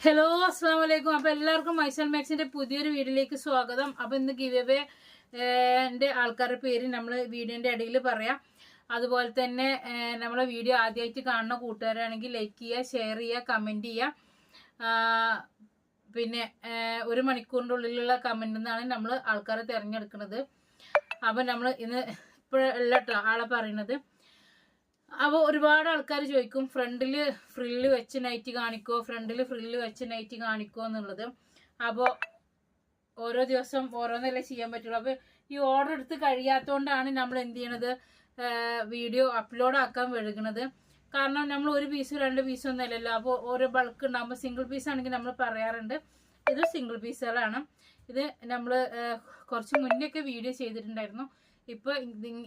Hello അസ്സാം വലൈക്കും അപ്പോൾ എല്ലാവർക്കും മൈസൽ മാക്സിന്റെ പുതിയൊരു വീഡിയോയിലേക്ക് സ്വാഗതം. അപ്പോൾ ഇന്ന് ഗിവ് എവേ എന്റെ ആൾക്കാരുടെ പേര് നമ്മൾ വീഡിയോന്റെ ഇടയിൽ പറയാം. അതുപോലെ തന്നെ നമ്മളെ വീഡിയോ ആദ്യമായിട്ട് കാണുന്ന കൂട്ടുകാരാണെങ്കിൽ ലൈക്ക് ചെയ്യുക ഷെയർ ചെയ്യുക കമന്റ് ചെയ്യുക. പിന്നെ ഒരു മണിക്കൂറിന്റെ ഉള്ളിലുള്ള നിന്നാണ് നമ്മൾ ആൾക്കാരെ തിരഞ്ഞെടുക്കുന്നത് അപ്പോൾ നമ്മൾ ഇന്ന് ഇപ്പോഴല്ല ആളെ പറയുന്നത് അപ്പോൾ ഒരുപാട് ആൾക്കാർ ചോദിക്കും ഫ്രണ്ടിൽ ഫ്രില്ല് വെച്ച് നൈറ്റ് കാണിക്കോ? ഫ്രണ്ടിൽ ഫ്രില്ല് വെച്ച് നൈറ്റ് കാണിക്കോ? എന്നുള്ളത്. അപ്പോൾ ഓരോ ദിവസം ഓരോന്നല്ലേ ചെയ്യാൻ പറ്റുള്ളൂ. അപ്പോൾ ഈ ഓർഡർ എടുത്ത് കഴിയാത്തതുകൊണ്ടാണ് നമ്മൾ എന്ത് ചെയ്യണത്? വീഡിയോ അപ്ലോഡ് ആക്കാൻ വഴുകണത്. കാരണം നമ്മൾ ഒരു പീസ് രണ്ട് പീസ് ഒന്നും അല്ലല്ലോ. അപ്പോൾ ഓരോ ബൾക്ക് ഉണ്ടാകുമ്പോൾ സിംഗിൾ പീസ് ആണെങ്കിൽ നമ്മൾ പറയാറുണ്ട്. ഇത് സിംഗിൾ പീസുകളാണ് ഇത് നമ്മൾ കുറച്ച് മുന്നേ ഒക്കെ വീഡിയോ ചെയ്തിട്ടുണ്ടായിരുന്നു. ഇപ്പോൾ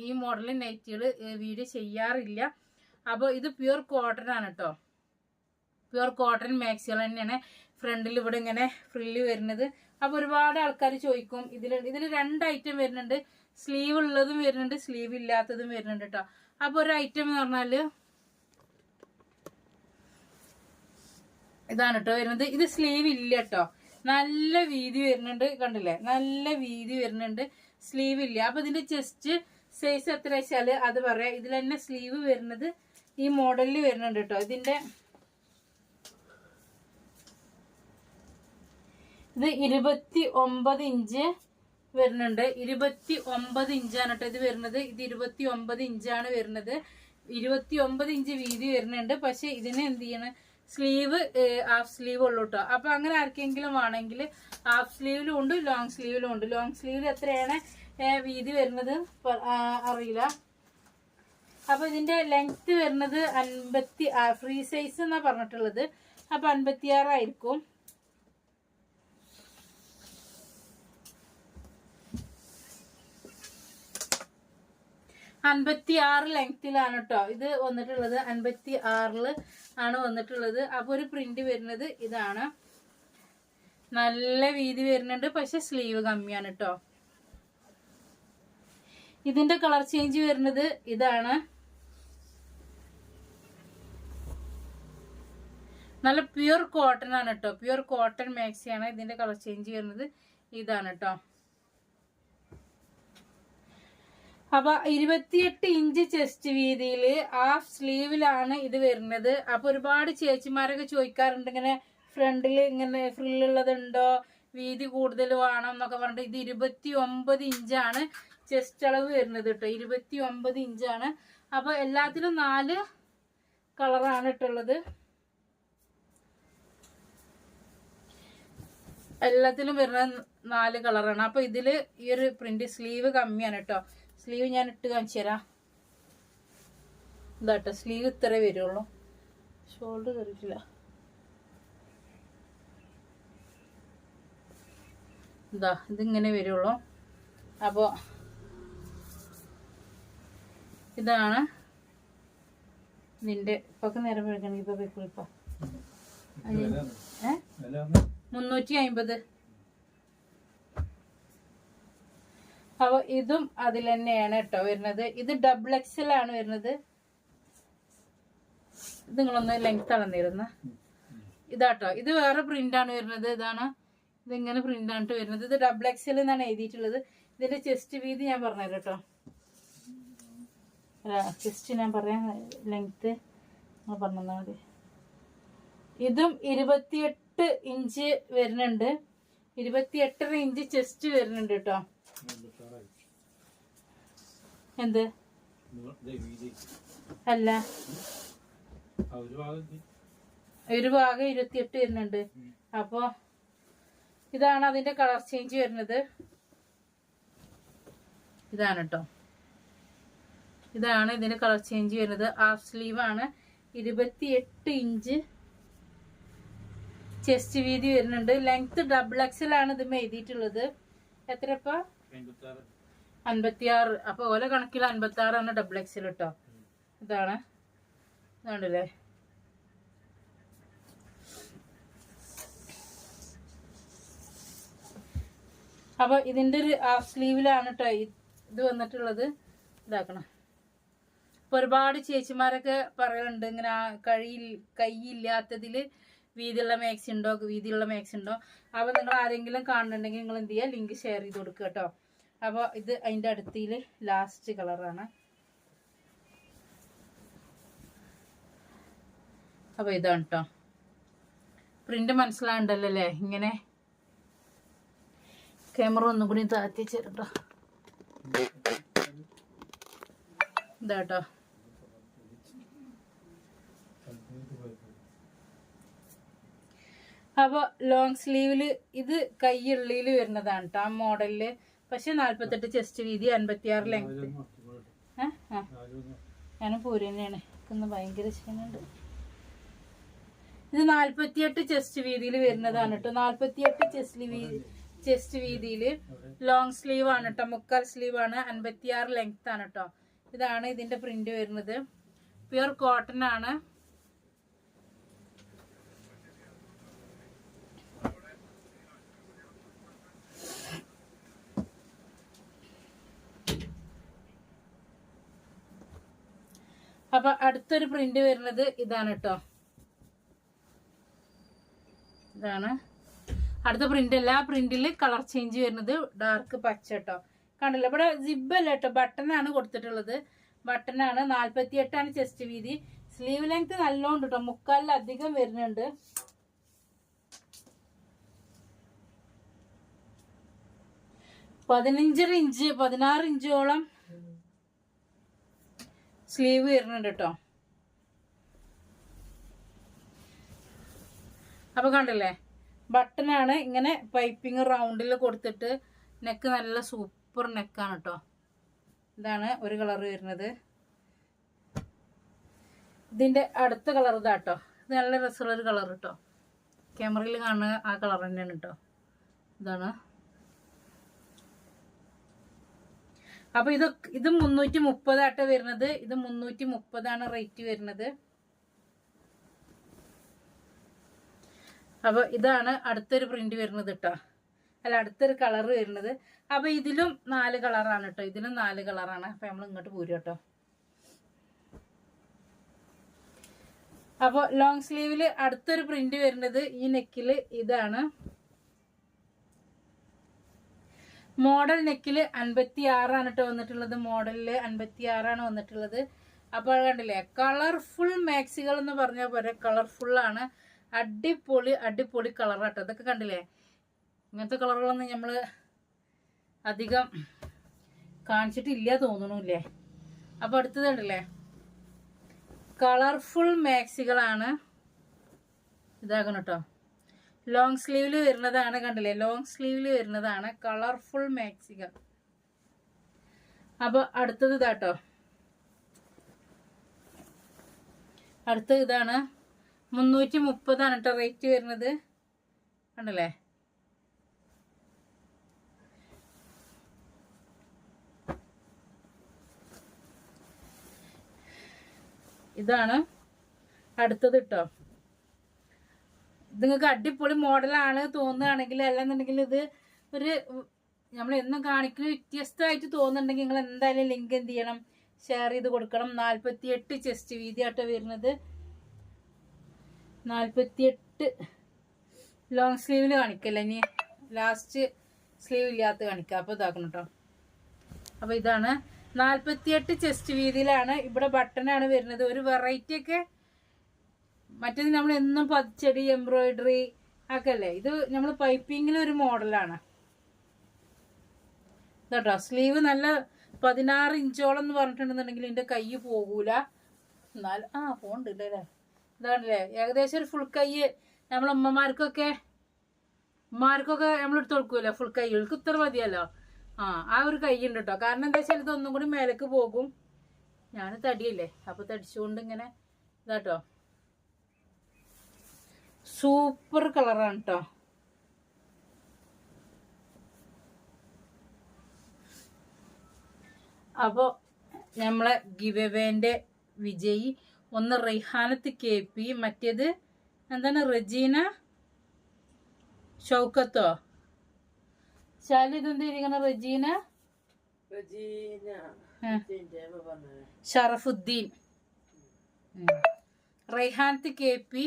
ഈ മോഡൽ നൈറ്റികൾ വീഡിയോ ചെയ്യാറില്ല. അപ്പോൾ ഇത് പ്യുർ കോട്ടൺ ആണ് കേട്ടോ പ്യുർ കോട്ടൺ മാക്സികൾ തന്നെയാണ്. ഫ്രണ്ടിൽ ഇവിടെ ഇങ്ങനെ ഫ്രില്ല് വരുന്നത്. അപ്പോൾ ഒരുപാട് ആൾക്കാർ ചോദിക്കും ഇതിൽ ഇതിൽ രണ്ട് ഐറ്റം വരുന്നുണ്ട്. സ്ലീവ് ഉള്ളതും വരുന്നുണ്ട് സ്ലീവ് ഇല്ലാത്തതും വരുന്നുണ്ട് കേട്ടോ അപ്പോൾ ഒരു ഐറ്റം എന്ന് പറഞ്ഞാൽ ഇതാണ് കേട്ടോ വരുന്നത്. ഇത് സ്ലീവ് ഇല്ല കേട്ടോ നല്ല വീതി വരുന്നുണ്ട് കണ്ടില്ലേ? നല്ല വീതി വരുന്നുണ്ട്. സ്ലീവ് ഇല്ല. അപ്പൊ ഇതിന്റെ ചെസ്റ്റ് സൈസ് എത്ര വെച്ചാൽ അത് പറയാം. ഇതിൽ തന്നെ സ്ലീവ് വരുന്നത് ഈ മോഡലിൽ വരുന്നുണ്ട് കേട്ടോ ഇതിന്റെ ഇത് ഇരുപത്തി ഒമ്പത് ഇഞ്ച് വരുന്നുണ്ട്. ഇരുപത്തി ഒമ്പത് ഇഞ്ചാണ് കേട്ടോ ഇത് വരുന്നത്. ഇത് ഇരുപത്തി ഒമ്പത് ഇഞ്ചാണ് വരുന്നത്. ഇരുപത്തി ഒമ്പത് ഇഞ്ച് വീതി വരുന്നുണ്ട്. പക്ഷെ ഇതിന് എന്ത് ചെയ്യണം? സ്ലീവ് ഹാഫ് സ്ലീവ് ഉള്ളൂ കേട്ടോ അപ്പൊ അങ്ങനെ ആർക്കെങ്കിലും വേണമെങ്കിൽ ഹാഫ് സ്ലീവിലും ഉണ്ട് ലോങ് സ്ലീവിലും ഉണ്ട്. ലോങ് സ്ലീവിൽ എത്രയാണ് വീതി വരുന്നത്? അറിയില്ല. അപ്പൊ ഇതിന്റെ ലെങ്ത് വരുന്നത് അൻപത്തി ഫ്രീ സൈസ് എന്നാ പറഞ്ഞിട്ടുള്ളത്. അപ്പൊ അൻപത്തിയാറായിരിക്കും അൻപത്തി ആറ് ലെങ്ത്തിലാണ് കേട്ടോ ഇത് വന്നിട്ടുള്ളത് അൻപത്തി ആറിൽ ആണ് വന്നിട്ടുള്ളത്. അപ്പോൾ ഒരു പ്രിന്റ് വരുന്നത് ഇതാണ്. നല്ല വീതി വരുന്നുണ്ട്. പക്ഷെ സ്ലീവ് കമ്മിയാണ് കേട്ടോ ഇതിന്റെ കളർ ചേഞ്ച് വരുന്നത് ഇതാണ്. നല്ല പ്യുർ കോട്ടൺ ആണ് കേട്ടോ പ്യുർ കോട്ടൺ മാക്സിയാണ് ഇതിന്റെ കളർ ചേഞ്ച് വരുന്നത് ഇതാണ് കേട്ടോ അപ്പൊ ഇരുപത്തിയെട്ട് ഇഞ്ച് ചെസ്റ്റ് വീതിയിൽ ഹാഫ് സ്ലീവിലാണ് ഇത് വരുന്നത്. അപ്പൊ ഒരുപാട് ചേച്ചിമാരൊക്കെ ചോദിക്കാറുണ്ട് ഇങ്ങനെ ഫ്രണ്ടിൽ ഇങ്ങനെ ഫ്രില്ലുള്ളതുണ്ടോ വീതി കൂടുതൽ വേണം എന്നൊക്കെ പറഞ്ഞിട്ട് ഇത് ഇരുപത്തി ഒമ്പത് ഇഞ്ചാണ് ചെസ്റ്റ് അളവ് വരുന്നത് കേട്ടോ. ഇരുപത്തി ഒമ്പത് ഇഞ്ചാണ് അപ്പൊ എല്ലാത്തിലും നാല് കളറാണ് ഇട്ടുള്ളത്. എല്ലാത്തിലും വരുന്ന നാല് കളറാണ് അപ്പൊ ഇതിൽ ഈ ഒരു പ്രിന്റ് സ്ലീവ് കമ്മിയാണ് കേട്ടോ. സ്ലീവ് ഞാൻ ഇട്ട് കാണിച്ചു തരാം ഇതാട്ടോ സ്ലീവ് ഇത്രേ വരുള്ളൂ. ഷോൾഡർ കയറിയിട്ടില്ല ഇതാ ഇതിങ്ങനെ വരുള്ളൂ. അപ്പോൾ ഇതാണ് നിന്റെ ഇപ്പൊക്കെ നേരം വെളുക്കണമെങ്കിൽ ഇപ്പൊ പോയിക്കോളിപ്പോ മുന്നൂറ്റി അമ്പത് അപ്പൊ ഇതും അതിൽ തന്നെയാണ് കേട്ടോ വരുന്നത്. ഇത് ഡബിൾ എക്സൽ ആണ് വരുന്നത്. നിങ്ങളൊന്ന് ലെങ്ത് അളന്നിരുന്ന. ഇതാട്ടോ. ഇത് വേറെ പ്രിന്റ് ആണ് വരുന്നത്. ഇതാണ്. ഇതിങ്ങനെ പ്രിന്റ് ആണ് വരുന്നത്. ഇത് ഡബിൾ എക്സൽ എന്നാണ് എഴുതിയിട്ടുള്ളത്. ഇതിന്റെ ചെസ്റ്റ് വീതി ഞാൻ പറഞ്ഞുതരാം കേട്ടോ. ചെസ്റ്റ് ഞാൻ പറയാം. ലെങ്ത് നിങ്ങൾ പറഞ്ഞാൽ മതി. ഇതും ഇരുപത്തിയെട്ട് ഇഞ്ച് വരുന്നുണ്ട്. ഇരുപത്തിയെട്ടര ഇഞ്ച് ചെസ്റ്റ് വരുന്നുണ്ട് കേട്ടോ. എന്ത്? അല്ല. ഒരു ഭാഗം ഇരുപത്തിയെട്ട് വരുന്നുണ്ട്. അപ്പോ ഇതാണ് അതിന്റെ കളർ ചേഞ്ച് വരുന്നത്. ഇതാണ് കേട്ടോ ഇതാണ് ഇതിന്റെ കളർ ചേഞ്ച് വരുന്നത്. ഹാഫ് സ്ലീവ് ആണ്. ഇരുപത്തിയെട്ട് ഇഞ്ച് ചെസ്റ്റ് വീതി വരുന്നുണ്ട്. ലെങ്ത് ഡബിൾ എക്സൽ ആണ് ഇത് എഴുതിയിട്ടുള്ളത്. എത്രപ്പോ? അൻപത്തിയാറ്. അപ്പൊ ഓല കണക്കിൽ ആറാണ് ഡബിൾ എക്സിൽ കേട്ടോ ഇതാണ്. ഇതാണ്ടല്ലേ അപ്പൊ ഇതിന്റെ ഒരു ഹാഫ് സ്ലീവിലാണ് കേട്ടോ ഇത് വന്നിട്ടുള്ളത്. ഇതാക്കണം. അപ്പൊ ഒരുപാട് ചേച്ചിമാരൊക്കെ പറയുന്നുണ്ട് ഇങ്ങനെ കഴിയിൽ കൈയില്ലാത്തതിൽ വീതിയുള്ള മാക്സ് ഉണ്ടോ? വീതിയുള്ള മാക്സ് ഉണ്ടോ? അപ്പോൾ നിങ്ങൾ ആരെങ്കിലും കാണുന്നുണ്ടെങ്കിൽ നിങ്ങൾ എന്ത് ചെയ്യുക ലിങ്ക് ഷെയർ ചെയ്ത് കൊടുക്കുക കേട്ടോ അപ്പോൾ ഇത് അതിന്റെ അടുത്തിൽ ലാസ്റ്റ് കളറാണ് അപ്പോൾ ഇതാണ് കേട്ടോ പ്രിന്റ് മനസ്സിലാകണ്ടല്ലോ അല്ലേ? ഇങ്ങനെ. ക്യാമറ ഒന്നും കൂടി താത്തി ചേർട്ടോ ഇതാട്ടോ അപ്പോൾ ലോങ് സ്ലീവിൽ ഇത് കൈയുള്ളിൽ വരുന്നതാണ് കേട്ടോ ആ മോഡലിൽ പക്ഷെ നാല്പത്തെട്ട് ചെസ്റ്റ് വീതി അൻപത്തിയാറ് ലെങ്ത് ഏഹ് ആ ഞാനും ഇന്ന് ഭയങ്കര ക്ഷീണുണ്ട് ഇത് നാല്പത്തിയെട്ട് ചെസ്റ്റ് വീതിയിൽ വരുന്നതാണ് കേട്ടോ. നാല്പത്തിയെട്ട് ചെസ്റ്റ് വീതി ചെസ്റ്റ് വീതിയിൽ ലോങ് സ്ലീവ് ആണ് കേട്ടോ. മുക്കാൽ സ്ലീവ് ആണ്. അൻപത്തിയാറ് ലെങ്ത് ആണ് കേട്ടോ. ഇതാണ് ഇതിന്റെ പ്രിന്റ് വരുന്നത്. പ്യുർ കോട്ടൺ ആണ്. അപ്പൊ അടുത്തൊരു പ്രിന്റ് വരുന്നത് ഇതാണ് കേട്ടോ ഇതാണ്. അടുത്ത പ്രിന്റ് അല്ല ആ പ്രിന്റിൽ കളർ ചേഞ്ച് വരുന്നത് ഡാർക്ക് പച്ച കേട്ടോ കണ്ടില്ല? ഇവിടെ ജിബ് അല്ല കേട്ടോ ബട്ടൺ ആണ് കൊടുത്തിട്ടുള്ളത്. ബട്ടൺ ആണ്. നാല്പത്തി എട്ടാണ് ചെസ്റ്റ് വീതി. സ്ലീവ് ലെങ്ത് നല്ലോണ്ട് കേട്ടോ മുക്കാലിലധികം വരുന്നുണ്ട്. പതിനഞ്ചര ഇഞ്ച് പതിനാറ് ഇഞ്ചോളം സ്ലീവ് വരുന്നുണ്ട് കേട്ടോ. അപ്പൊ കണ്ടില്ലേ? ബട്ടനാണ് ഇങ്ങനെ പൈപ്പിംഗ് റൗണ്ടിൽ കൊടുത്തിട്ട് നെക്ക് നല്ല സൂപ്പർ നെക്കാണ് കേട്ടോ. ഇതാണ് ഒരു കളർ വരുന്നത്. ഇതിന്റെ അടുത്ത കളർ ഇതാട്ടോ ഇത് നല്ല രസമുള്ള ഒരു കളർ കേട്ടോ. ക്യാമറയിൽ കാണുന്ന ആ കളർ തന്നെയാണ് കേട്ടോ. ഇതാണ്. അപ്പൊ ഇത് ഇത് മുന്നൂറ്റി മുപ്പതാട്ട് വരുന്നത്. ഇത് മുന്നൂറ്റി മുപ്പതാണ് റേറ്റ് വരുന്നത്. അപ്പോൾ ഇതാണ് അടുത്തൊരു പ്രിന്റ് വരുന്നത് കേട്ടോ അല്ല അടുത്തൊരു കളർ വരുന്നത്. അപ്പോൾ ഇതിലും നാല് കളറാണ് കേട്ടോ ഇതിലും നാല് കളറാണ് അപ്പോൾ നമ്മൾ ഇങ്ങോട്ട് പോരും കേട്ടോ അപ്പോൾ ലോങ് സ്ലീവിൽ അടുത്തൊരു പ്രിന്റ് വരുന്നത് ഈ നെക്കിൽ ഇതാണ്. മോഡൽ നെക്കിൽ അൻപത്തി ആറാണ് കേട്ടോ വന്നിട്ടുള്ളത്. മോഡലിൽ അൻപത്തി ആറാണ് വന്നിട്ടുള്ളത്. അപ്പോൾ കണ്ടില്ലേ? കളർഫുൾ മാക്സികൾ എന്ന് പറഞ്ഞാൽ പോലെ കളർഫുള്ളാണ് അടിപൊളി അടിപൊളി കളറാട്ടോ ഇതൊക്കെ കണ്ടില്ലേ? ഇങ്ങനത്തെ കളറുകളൊന്നും നമ്മൾ അധികം കാണിച്ചിട്ടില്ല തോന്നണില്ലേ? അപ്പോൾ അടുത്തത് കണ്ടില്ലേ? കളർഫുൾ മാക്സികളാണ്. ഇതാക്കണം കേട്ടോ. ലോങ് സ്ലീവിൽ വരുന്നതാണ് കണ്ടില്ലേ? ലോങ് സ്ലീവിൽ വരുന്നതാണ് കളർഫുൾ മാക്സികൾ അപ്പോൾ അടുത്തത് ഇതാട്ടോ. അടുത്ത ഇതാണ് മുന്നൂറ്റി മുപ്പതാണ് കേട്ടോ റേറ്റ് വരുന്നത്. കണ്ടല്ലേ? ഇതാണ് അടുത്തത് കേട്ടോ നിങ്ങൾക്ക് അടിപൊളി മോഡലാണ് തോന്നുകയാണെങ്കിൽ അല്ലെന്നുണ്ടെങ്കിൽ ഇത് ഒരു നമ്മൾ എന്നും കാണിക്കുന്ന വ്യത്യസ്തമായിട്ട് തോന്നുന്നുണ്ടെങ്കിൽ നിങ്ങൾ എന്തായാലും ലിങ്ക് എന്ത് ചെയ്യണം? ഷെയർ ചെയ്ത് കൊടുക്കണം. നാൽപ്പത്തി എട്ട് ചെസ്റ്റ് വീതിയാട്ടോ വരുന്നത്. നാൽപ്പത്തിയെട്ട് ലോങ് സ്ലീവിൽ കാണിക്കല്ലേ ഇനി? ലാസ്റ്റ് സ്ലീവ് ഇല്ലാത്ത കാണിക്കുക അപ്പോൾ ഇതാക്കണം കേട്ടോ അപ്പോൾ ഇതാണ്. നാൽപ്പത്തിയെട്ട് ചെസ്റ്റ് വീതിയിലാണ്. ഇവിടെ ബട്ടണാണ് വരുന്നത്. ഒരു വെറൈറ്റി ഒക്കെ മറ്റേത് നമ്മൾ എന്നും പച്ചടി എംബ്രോയിഡറി ഒക്കെ അല്ലേ ഇത് നമ്മൾ പൈപ്പിങ്ങിലെ ഒരു മോഡലാണ്. കേട്ടോ സ്ലീവ് നല്ല പതിനാറ് ഇഞ്ചോളം എന്ന് പറഞ്ഞിട്ടുണ്ടെന്നുണ്ടെങ്കിൽ എന്റെ കൈ പോകൂല. എന്നാൽ ആ പോണ്ട് അല്ലേ ഇതാണല്ലേ ഏകദേശം ഒരു ഫുൾ കൈ നമ്മളമ്മമാർക്കൊക്കെ ഉമ്മമാർക്കൊക്കെ നമ്മൾ എടുത്ത് കൊടുക്കൂല ഫുൾ കൈകൾക്ക് ഇത്ര മതിയല്ലോ. ആ ആ ഒരു കൈ ഉണ്ട് കേട്ടോ കാരണം എന്താ വെച്ചാൽ ഇതൊന്നും കൂടി മേലേക്ക് പോകും. ഞാൻ തടിയല്ലേ അപ്പൊ തടിച്ചുകൊണ്ട് ഇങ്ങനെ ഇതാട്ടോ. സൂപ്പർ കളറാണ് കേട്ടോ അപ്പോൾ നമ്മളെ ഗിവവേന്റെ വിജയി ഒന്ന് റെയ്ഹാനത്ത് കെ പി മറ്റേത് എന്താണ് റജീന ഷൗക്കത്തോ? ശാലി ഇതെന്ത് ഇരിക്കണ റജീന. ഷറഫുദ്ദീൻ. റൈഹാനത്ത് കെ പി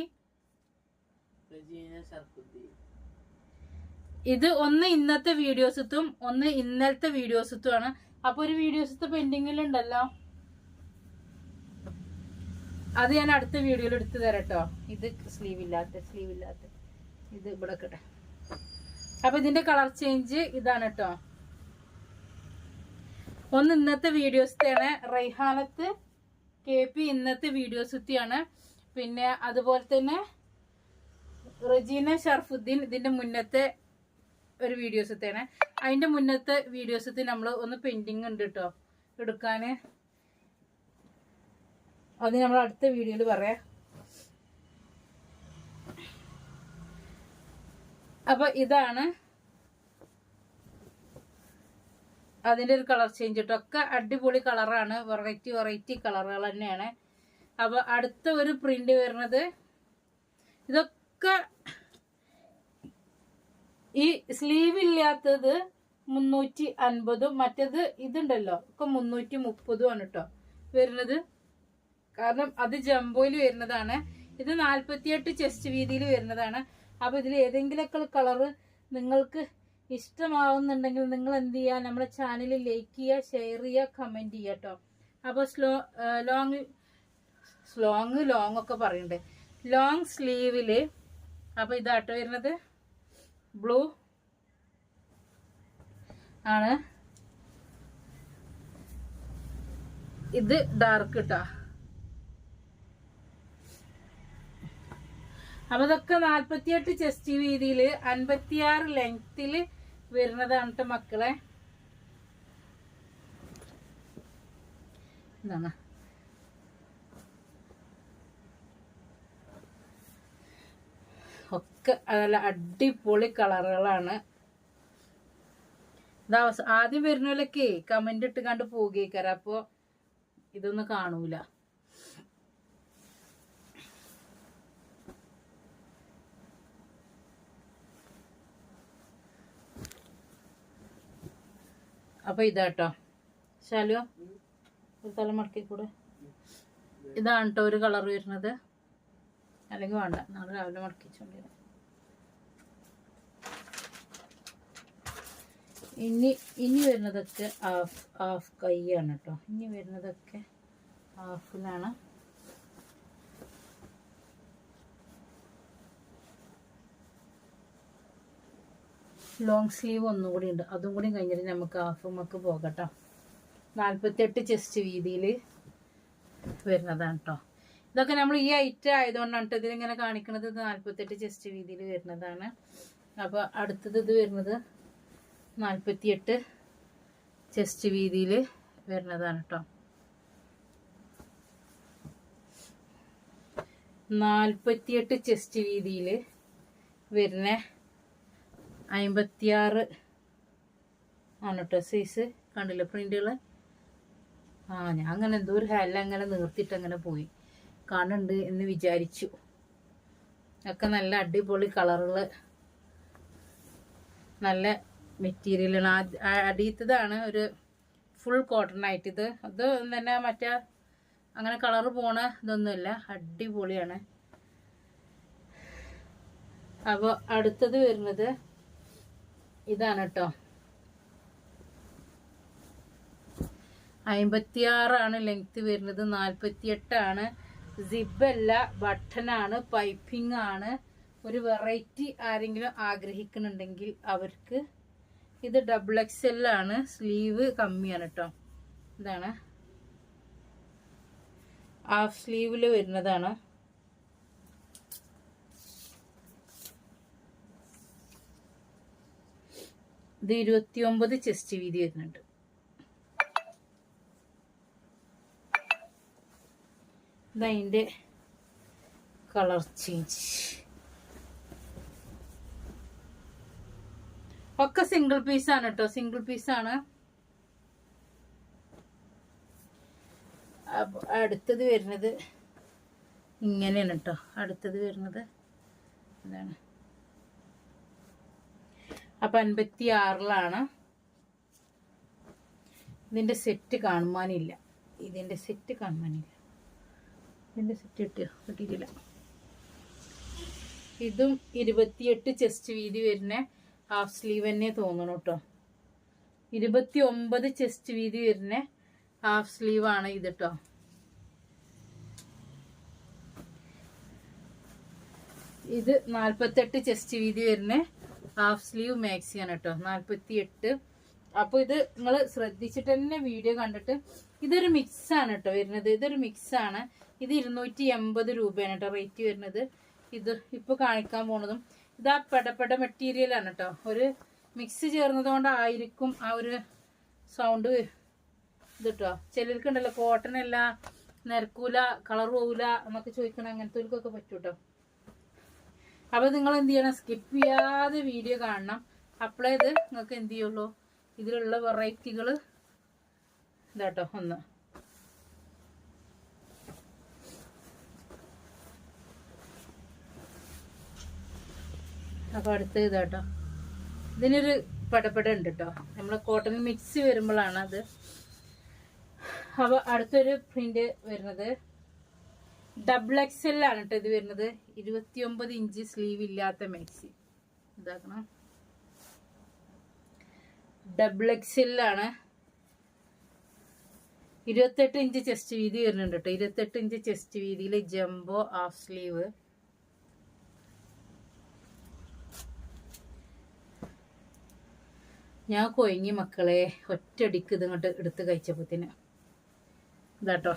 ഇത് ഒന്ന് ഇന്നത്തെ വീഡിയോസത്തും ഒന്ന് ഇന്നലത്തെ വീഡിയോസത്തുമാണ്. അപ്പൊ ഒരു വീഡിയോസത്ത് പെൻഡിങ്ങിലുണ്ടല്ലോ? അത് ഞാൻ അടുത്ത വീഡിയോയിൽ എടുത്തു തരട്ടോ. ഇത് സ്ലീവ് ഇല്ലാത്ത സ്ലീവ് ഇല്ലാത്ത ഇത് ഇവിടെ കിട്ടെ അപ്പൊ ഇതിന്റെ കളർ ചേഞ്ച് ഇതാണ് കേട്ടോ. ഒന്ന് ഇന്നത്തെ വീഡിയോസത്തെയാണ്. റൈഹാനത്ത് കെ പി ഇന്നത്തെ വീഡിയോസത്തെയാണ്. പിന്നെ അതുപോലെ തന്നെ റജീന ഷർഫുദ്ദീൻ ഇതിന്റെ മുന്നത്തെ ഒരു വീഡിയോസത്തെയാണ് അതിന്റെ മുന്നത്തെ വീഡിയോസത്തിൽ നമ്മൾ ഒന്ന് പെൻഡിങ് ഉണ്ട് കേട്ടോ എടുക്കാന്. അത് നമ്മൾ അടുത്ത വീഡിയോയിൽ പറയാം. അപ്പൊ ഇതാണ് അതിന്റെ ഒരു കളർ ചേഞ്ച് കേട്ടോ ഒക്കെ അടിപൊളി കളറാണ് വെറൈറ്റി വെറൈറ്റി കളറുകൾ തന്നെയാണ്. അപ്പോൾ അടുത്ത ഒരു പ്രിന്റ് വരുന്നത് ഇതൊക്കെ ഈ സ്ലീവ് ഇല്ലാത്തത് മുന്നൂറ്റി അൻപതും മറ്റേത് ഇതുണ്ടല്ലോ ഒക്കെ മുന്നൂറ്റി മുപ്പതും ആണ് കേട്ടോ വരുന്നത്. കാരണം അത് ജംബോയിൽ വരുന്നതാണ്. ഇത് നാല്പത്തിയെട്ട് ചെസ്റ്റ് വീതിയിൽ വരുന്നതാണ്. അപ്പൊ ഇതിൽ ഏതെങ്കിലുമൊക്കെ കളറ് നിങ്ങൾക്ക് ഇഷ്ടമാവുന്നുണ്ടെങ്കിൽ നിങ്ങൾ എന്ത് ചെയ്യുക നമ്മുടെ ചാനൽ ലൈക്ക് ചെയ്യുക ഷെയർ ചെയ്യുക കമന്റ് ചെയ്യുക കേട്ടോ അപ്പോൾ സ്ലോ ലോങ് സ്ലോങ് ലോങ് ഒക്കെ പറയണ്ടേ. ലോങ് സ്ലീവിൽ അപ്പൊ ഇതാട്ടോ വരുന്നത്. ബ്ലൂ ആണ്. ഇത് ഡാർക്ക് കേട്ടോ അപ്പൊ ഇതൊക്കെ നാൽപ്പത്തിയെട്ട് ചെസ്റ്റ് വീതിയിൽ അൻപത്തിയാറ് ലെങ്ത്തിൽ വരുന്നതാണ് മക്കളെ. എന്താണ് ഒക്കെ നല്ല അടിപൊളി കളറുകളാണ്. ഇതാ ആദ്യം വരുന്നവരൊക്കെ കമന്റ് ഇട്ട് കണ്ട് പോവുകയാക്കാര അപ്പോൾ ഇതൊന്നും കാണൂല. അപ്പൊ ഇതാട്ടോ ശാലു ഒരു തല മടക്കി കൂടെ ഇതാണ് കേട്ടോ ഒരു കളർ വരുന്നത്. അല്ലെങ്കിൽ വേണ്ട. നാളെ രാവിലെ മടക്കിച്ചോണ്ടിരുന്നു ഇനി ഇനി വരുന്നതൊക്കെ ഹാഫ് ഹാഫ് കൈയാണ് കേട്ടോ ഇനി വരുന്നതൊക്കെ ഹാഫിലാണ്. ലോങ് സ്ലീവ് ഒന്നും കൂടി ഉണ്ട്. അതും കൂടി കഴിഞ്ഞിട്ട് നമുക്ക് ഹാഫ് നമുക്ക് പോകട്ടോ നാൽപ്പത്തെട്ട് ചെസ്റ്റ് വീതിയിൽ വരുന്നതാണ് കേട്ടോ ഇതൊക്കെ നമ്മൾ ഈ ഐറ്റം ആയതുകൊണ്ടാണ് കേട്ടോ ഇതിലിങ്ങനെ കാണിക്കുന്നത് നാൽപ്പത്തെട്ട് ചെസ്റ്റ് വീതിയിൽ വരുന്നതാണ്. അപ്പോൾ അടുത്തത് ഇത് വരുന്നത് നാൽപ്പത്തിയെട്ട് ചെസ്റ്റ് വീതിയിൽ വരുന്നതാണ് കേട്ടോ നാൽപ്പത്തിയെട്ട് ചെസ്റ്റ് വീതിയിൽ വരുന്ന അമ്പത്തിയാറ് ആണ് കേട്ടോ സൈസ് കണ്ടില്ല പ്രിന്റുകൾ ആ ഞാൻ അങ്ങനെ എന്തോ ഒരു ഹെല്ല അങ്ങനെ നിർത്തിയിട്ട് അങ്ങനെ പോയി. കാണുന്നുണ്ട് എന്ന് വിചാരിച്ചു. ഒക്കെ നല്ല അടിപൊളി കളറുകൾ നല്ല മെറ്റീരിയലാണ്. അടിയത്തതാണ് ഒരു ഫുൾ കോട്ടൺ ആയിട്ട് ഇത്. അത് തന്നെ മറ്റേ അങ്ങനെ കളറ് പോണ ഇതൊന്നുമില്ല അടിപൊളിയാണ്. അപ്പോൾ അടുത്തത് വരുന്നത് ഇതാണ് കേട്ടോ അമ്പത്തിയാറാണ് ലെങ്ത്ത് വരുന്നത് നാൽപ്പത്തിയെട്ടാണ് സിബല്ല ബട്ടനാണ് പൈപ്പിംഗ് ആണ് ഒരു വെറൈറ്റി ആരെങ്കിലും ആഗ്രഹിക്കുന്നുണ്ടെങ്കിൽ അവർക്ക് ഇത് ഡബിൾ എക്സ് എൽ ആണ്. സ്ലീവ് കമ്മിയാണ് കേട്ടോ ഇതാണ്. ഹാഫ് സ്ലീവിൽ വരുന്നതാണ്. ഇത് ഇരുപത്തിയൊമ്പത് ചെസ്റ്റ് വീതി വരുന്നുണ്ട്. ഇതതിന്റെ കളർ ചേഞ്ച്. ഒക്കെ സിംഗിൾ പീസാണ് കേട്ടോ സിംഗിൾ പീസാണ് അടുത്തത് വരുന്നത് ഇങ്ങനെയാണ് കേട്ടോ അടുത്തത് വരുന്നത് ഇതാണ്. അപ്പൊ അൻപത്തി ആറിലാണ് ഇതിന്റെ സെറ്റ് കാണുവാനില്ല. ഇതിന്റെ സെറ്റ് കാണുവാനില്ല. ഇതിന്റെ സെറ്റ് കിട്ടിയോ? കിട്ടിയിട്ടില്ല. ഇതും ഇരുപത്തിയെട്ട് ചെസ്റ്റ് വീതി വരുന്ന ഹാഫ് സ്ലീവ് തന്നെ തോന്നണം കേട്ടോ ഇരുപത്തി ഒമ്പത് ചെസ്റ്റ് വീതി വരുന്ന ഹാഫ് സ്ലീവ് ആണ് ഇത് കേട്ടോ ഇത് നാൽപ്പത്തെട്ട് ചെസ്റ്റ് വീതി വരുന്ന ഹാഫ് സ്ലീവ് മാക്സിയാണ് കേട്ടോ നാൽപ്പത്തി എട്ട് അപ്പോൾ ഇത് നിങ്ങൾ ശ്രദ്ധിച്ചിട്ട് തന്നെ വീഡിയോ കണ്ടിട്ട് ഇതൊരു മിക്സ് ആണ് കേട്ടോ വരുന്നത്. ഇതൊരു മിക്സ് ആണ്. ഇത് ഇരുന്നൂറ്റി എൺപത് രൂപയാണ് കേട്ടോ റേറ്റ് വരുന്നത്. ഇത് ഇപ്പോൾ കാണിക്കാൻ പോണതും ഇത് ആ പെടപ്പെട മെറ്റീരിയൽ ആണ് കേട്ടോ ഒരു മിക്സ് ചേർന്നത് കൊണ്ടായിരിക്കും ആ ഒരു സൗണ്ട് ഇത് കേട്ടോ ചിലർക്ക് ഉണ്ടല്ലോ കോട്ടൺ അല്ല നിരക്കൂല കളർ പോവില്ല എന്നൊക്കെ ചോദിക്കണം അങ്ങനത്തെ പറ്റൂ കേട്ടോ അപ്പൊ നിങ്ങൾ എന്ത് ചെയ്യണം? സ്കിപ്പ് ചെയ്യാതെ വീഡിയോ കാണണം. അപ്പോഴേ ഇത് നിങ്ങൾക്ക് എന്ത് ചെയ്യുള്ളൂ? ഇതിലുള്ള വെറൈറ്റികൾ ഇതാട്ടോ ഒന്ന്. അപ്പൊ അടുത്ത ഇതാട്ടോ. ഇതിനൊരു പടപ്പട ഉണ്ട് കേട്ടോ നമ്മൾ കോട്ടൺ മിക്സ് വരുമ്പോഴാണ് അത്. അപ്പൊ അടുത്തൊരു പ്രിന്റ് വരുന്നത്. ഡബിൾ എക്സ് ആണ് കേട്ടോ ഇത് വരുന്നത്. ഇരുപത്തിയൊമ്പത് ഇഞ്ച് സ്ലീവ് ഇല്ലാത്ത മാക്സി ഇതാക്കണം. ഡബിൾ എക്സിലാണ് ഇരുപത്തെട്ട് ഇഞ്ച് ചെസ്റ്റ് വീതി വരുന്നുണ്ട് കേട്ടോ ഇരുപത്തെട്ട് ഇഞ്ച് ചെസ്റ്റ് വീതിയിൽ ജംബോ ഹാഫ് സ്ലീവ് ഞാൻ കൊയങ്ങി മക്കളെ ഒറ്റടിക്ക് ഇതങ്ങോട്ട് എടുത്ത് കഴിച്ചപ്പത്തിന്. ഇതാട്ടോ.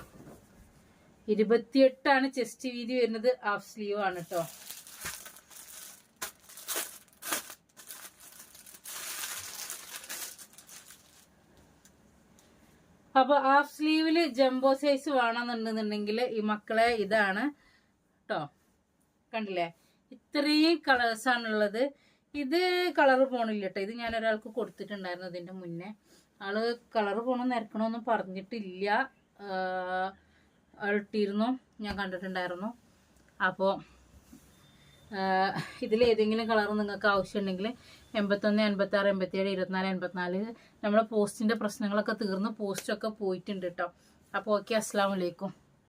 ഇരുപത്തിയെട്ടാണ് ചെസ്റ്റ് വീതി വരുന്നത് ഹാഫ് സ്ലീവ് ആണ് കേട്ടോ അപ്പൊ ഹാഫ് സ്ലീവിൽ ജംബോ സൈസ് വേണമെന്നുണ്ടെന്നുണ്ടെങ്കിൽ ഈ മക്കളെ ഇതാണ് കേട്ടോ കണ്ടില്ലേ? ഇത്രയും കളേഴ്സ് ആണുള്ളത്. ഇത് കളർ പോണില്ല കേട്ടോ ഇത് ഞാൻ ഒരാൾക്ക് കൊടുത്തിട്ടുണ്ടായിരുന്നു ഇതിന്റെ മുന്നേ. ആൾ കളർ പോണം നിരക്കണമെന്നും പറഞ്ഞിട്ടില്ല. ഇട്ടിരുന്നു. ഞാൻ കണ്ടിട്ടുണ്ടായിരുന്നു. അപ്പോൾ ഇതിൽ ഏതെങ്കിലും കളർ നിങ്ങൾക്ക് ആവശ്യമുണ്ടെങ്കിൽ എൺപത്തൊന്ന് എൺപത്തി ആറ് എൺപത്തി ഏഴ് ഇരുപത്തിനാല് എൺപത്തിനാല് നമ്മുടെ പോസ്റ്റിന്റെ പ്രശ്നങ്ങളൊക്കെ തീർന്ന് പോസ്റ്റൊക്കെ പോയിട്ടുണ്ട് കേട്ടോ അപ്പോൾ ഓക്കെ അസ്സാം വലൈക്കും